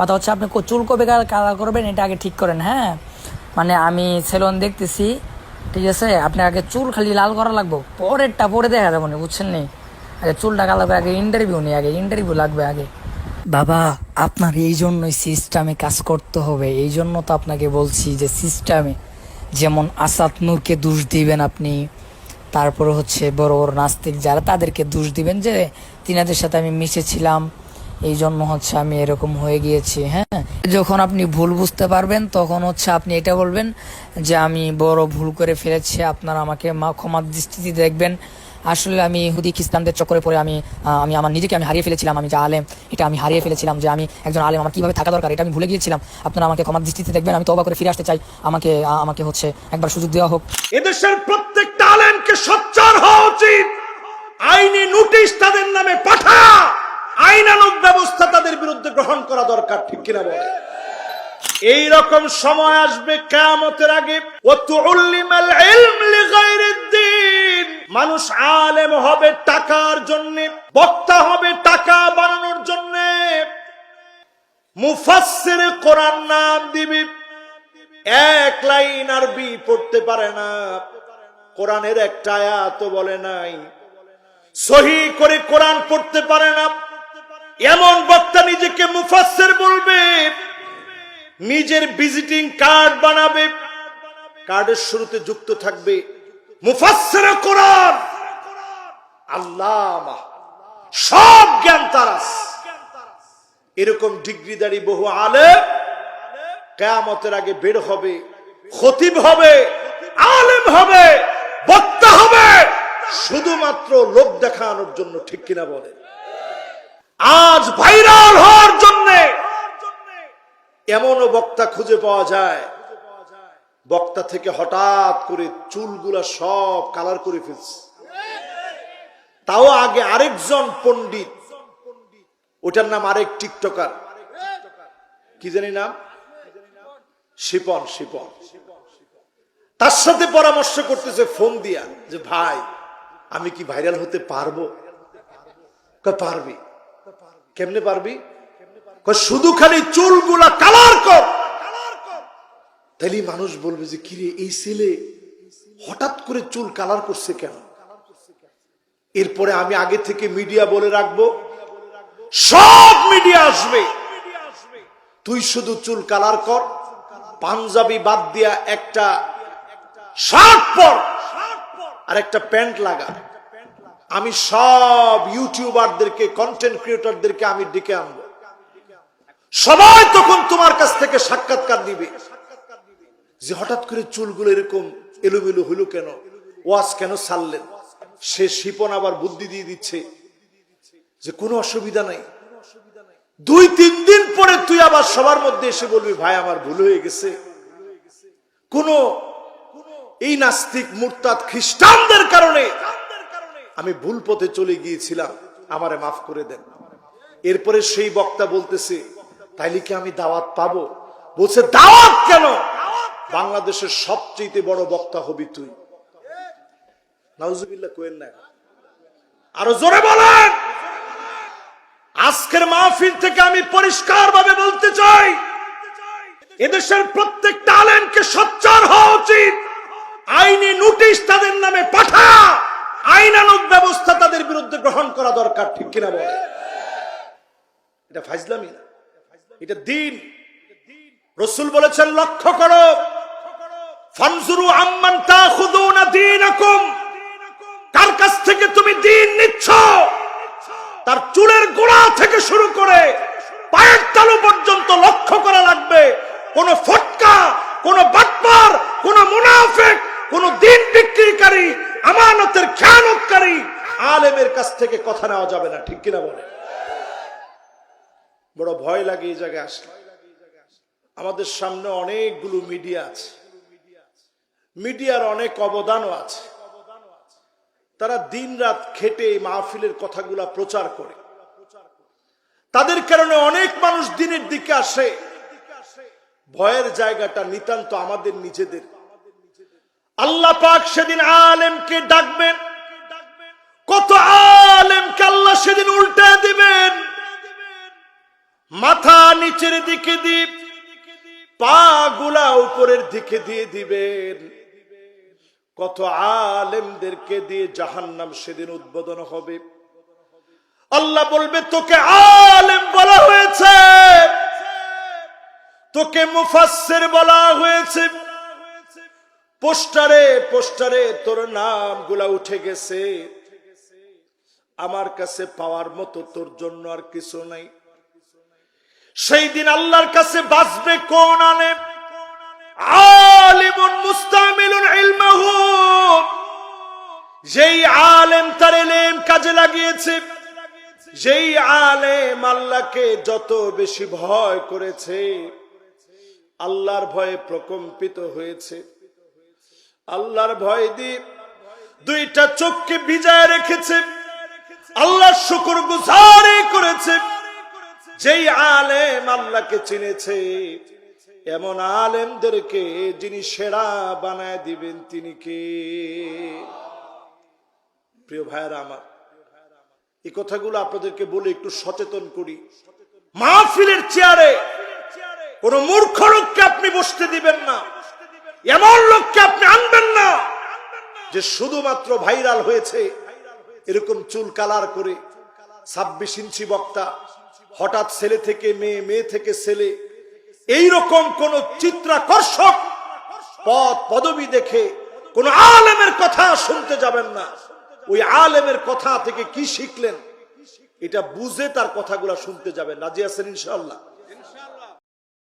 কথা হচ্ছে আপনি চুল কবে কালার করবেন এটা আগে ঠিক করেন হ্যাঁ? মানে আমি সেলুন দেখতেছি, ঠিক আছে? আপনি আগে চুল খালি লাল করা লাগবো, পরেরটা পরে দেখা যাব না বুঝছেন নি? আগে চুলটা করে আগে ইন্টারভিউ নেই আগে ইন্টারভিউ লাগবে আগে। বাবা, আপনার এই জন্যই সিস্টেমে কাজ করতে হবে, এই জন্য তো আপনাকে বলছি যে সিস্টেমে যেমন আসাদ নূরকে দোষ দিবেন আপনি, তারপরে হচ্ছে বড় বড় নাস্তিক যারা তাদেরকে দোষ দিবেন যে, তিনাদের সাথে আমি মিশেছিলাম এই জন্য হচ্ছে আমি এরকম হয়ে গিয়েছি হ্যাঁ? যখন আপনি ভুল বুঝতে পারবেন, তখন হচ্ছে আপনি এটা বলবেন যে, আমি বড় ভুল করে ফেলেছি, আপনারা আমাকে মা- ক্ষমার দৃষ্টিতে দেখবেন। আসলে আমি হুদি খ্রিস্টানদের চক্করে পড়ে আমি আমি আমার নিজেকে আমি হারিয়ে ফেলেছিলাম, আমি যে আলেম, এটা আমি হারিয়ে ফেলেছিলাম যে আমি একজন আলেম, আমার কীভাবে থাকা দরকার, এটা আমি ভুলে গিয়েছিলাম। আপনারা আমাকে ক্ষমার দৃষ্টিতে দেখবেন, আমি তবা করে ফিরে আসতে চাই। আমাকে আমাকে হচ্ছে একবার সুযোগ দেওয়া হোক। এদেশের প্রত্যেকটা আলেমকে সোচ্চার হওয়া উচিত। আইনি নোটিশ তাদের নামে পাঠা। আইনানুগ ব্যবস্থা তাদের বিরুদ্ধে গ্রহণ করা দরকার, ঠিক কিনা বলে এই রকম সময় আসবে কেয়ামতের আগে। মানুষ আলেম হবে টাকার জন্য, বক্তা হবে টাকা বানানোর জন্য। মুফাসসির কোরআন নাম দিবি। এক লাইন আরবি পড়তে পারে না। কোরআনের একটা আয়াত বলে নাই। সহি করে কোরআন পড়তে পারে না। এমন বক্তা নিজেকে মুফাসসির বলবে, নিজের ভিজিটিং কার্ড বানাবে, কার্ডের শুরুতে যুক্ত থাকবে, মুফাসসির কোরআন। আল্লাহ সব জ্ঞান তারাস এরকম ডিগ্রিদারি বহু আলে কেয়ামতের আগে বের হবে, খতিব হবে, আলেম হবে, বক্তা হবে, শুধুমাত্র লোক দেখানোর জন্য ঠিক কিনা বলে আজ ভাইরাল হওয়ার জন্য এমনও বক্তা খুঁজে পাওয়া যায়। বক্তা থেকে হঠাৎ করে চুলগুলা সব কালার করে ফেলছে। তাও আগে আরেকজন পণ্ডিত। ওটার নাম আরেক টিকটকার। কি জানি নাম? শিপন শিপন। তার সাথে পরামর্শ করতেছে, ফোন দিয়া, যে, ভাই, আমি কি ভাইরাল হতে পারব? পারবি। কেমনে পারবি? শুধু খালি চুলগুলা কালার কর। তাইলে মানুষ বলবে যে, কিরে, এই ছেলে হঠাৎ করে চুল কালার করছে কেন? এরপরে আমি আগে থেকে মিডিয়া বলে রাখব, সব মিডিয়া আসবে। তুই শুধু চুল কালার কর, পাঞ্জাবি বাদ দিয়া একটা শার্ট পর আর একটা প্যান্ট লাগা। আমি সব ইউটিউবারদেরকে কন্টেন্ট ক্রিয়েটরদেরকে আমি ডেকে আনব। সবাই তখন তোমার কাছ থেকে সাক্ষাৎকার দিবে যে হঠাৎ করে চুলগুলো এরকম এলোমেলো হইল কেন? ওয়াজ কেন ছাড়লেন? সে শিপন আবার বুদ্ধি দিয়ে দিচ্ছে যে কোনো অসুবিধা নাই। দুই, তিন দিন পরে তুই আবার সবার মধ্যে এসে বলবি, ভাই, আমার ভুল হয়ে গেছে। কোন এই নাস্তিক, মুরতাদ, খ্রিস্টানদের কারণে আমি ভুল পথে চলে গিয়েছিলাম, আমারে মাফ করে দেন। এরপরে সেই বক্তা বলতেছে, তাইলে কি আমি দাওয়াত পাবো? বলছে, দাওয়াত কেন? বাংলাদেশের সবচেয়ে বড় বক্তা হবি তুই। আরও জোরে বলেন! আজকের মাহফিল থেকে আমি পরিষ্কার ভাবে বলতে চাই, এদেশের প্রত্যেকটা আলেমকে সোচ্চার হওয়া উচিত আইনি নোটিশ তাদের নামে পাঠা আইনানুগ ব্যবস্থা তাদের বিরুদ্ধে গ্রহণ করা দরকার, ঠিক কিনা বলে? এটা ফাইজলামি না। এটা দিন। রসুল বলেছেন, লক্ষ্য করো। কার কাছ থেকে তুমি দিন নিচ্ছ? তার চুলের গোড়া থেকে শুরু করে পায়ের তালু পর্যন্ত লক্ষ্য করা লাগবে কোন ফটকা কোন বাটপার কোন মুনাফেক কোন দিন বিক্রিকারী আমানতের খেয়ানতকারী আলেমের কাছ থেকে কথা নেওয়া যাবে না, ঠিক কিনা বলে? বড় ভয় লাগে এই জায়গায় আসলে। আমাদের সামনে অনেকগুলো মিডিয়া আছে। মিডিয়ার অনেক অবদানও আছে। তারা দিন রাত খেটে এই মাহফিলের কথাগুলা প্রচার করে। তাদের কারণে অনেক মানুষ দিনের দিকে আসে। ভয়ের জায়গাটা নিতান্ত আমাদের নিজেদের। আল্লাহ পাক সেদিন আলেমকে ডাকবেন। কত আলেমকে আল্লাহ সেদিন উল্টে দিবেন? মাথা নিচের দিকে দিয়ে, পা গুলা উপরের দিকে দিয়ে দিবেন। কত আলেমদেরকে দিয়ে জাহান্নাম সেদিন উদ্বোধন হবে। আল্লাহ বলবে, তোকে আলেম বলা হয়েছে। তোকে মুফাসসির বলা হয়েছে। পোস্টারে পোস্টারে তোর নামগুলা উঠে গেছে। আমার কাছে পাওয়ার মতো তোর জন্য আর কিছু নাই। সেই দিন আল্লাহর কাছে বাঁচবে কোন আলেম? আলিমুন মুস্তামিলুন ইলমাহু। যেই আলেম তার এলেম কাজে লাগিয়েছে। যেই আলেম আল্লাহকে যত বেশি ভয় করেছে, আল্লাহর ভয়ে প্রকম্পিত হয়েছে। আল্লাহর ভয় দিয়ে দুইটা চোখকে ভিজায় রেখেছে। আল্লাহ শুকুর গুজারি করেছে। যেই আলেম আল্লাহকে চিনেছে, এমন আলেমদেরকে যিনি সেরা বানায় দিবেন, তিনি কে? প্রিয় ভাইয়েরা আমার, এই কথাগুলো আপনাদেরকে বলে একটু সচেতন করি। মাহফিলের চেয়ারে কোন মূর্খ লোককে আপনি বসতে দিবেন না। এমন লোককে আপনি আনবেন না যে শুধুমাত্র ভাইরাল হয়েছে। এরকম চুল কালার করে ছাব্বিশ ইঞ্চি বক্তা, হঠাৎ ছেলে থেকে মেয়ে মেয়ে থেকে ছেলে এই রকম কোন চিত্রাকর্ষক পদ পদবি দেখে কোন আলেমের কথা শুনতে যাবেন না। ওই আলেমের কথা থেকে কি শিখলেন? এটা বুঝে তার কথাগুলো শুনতে যাবেন। রাজি আছেন ইনশাল্লাহ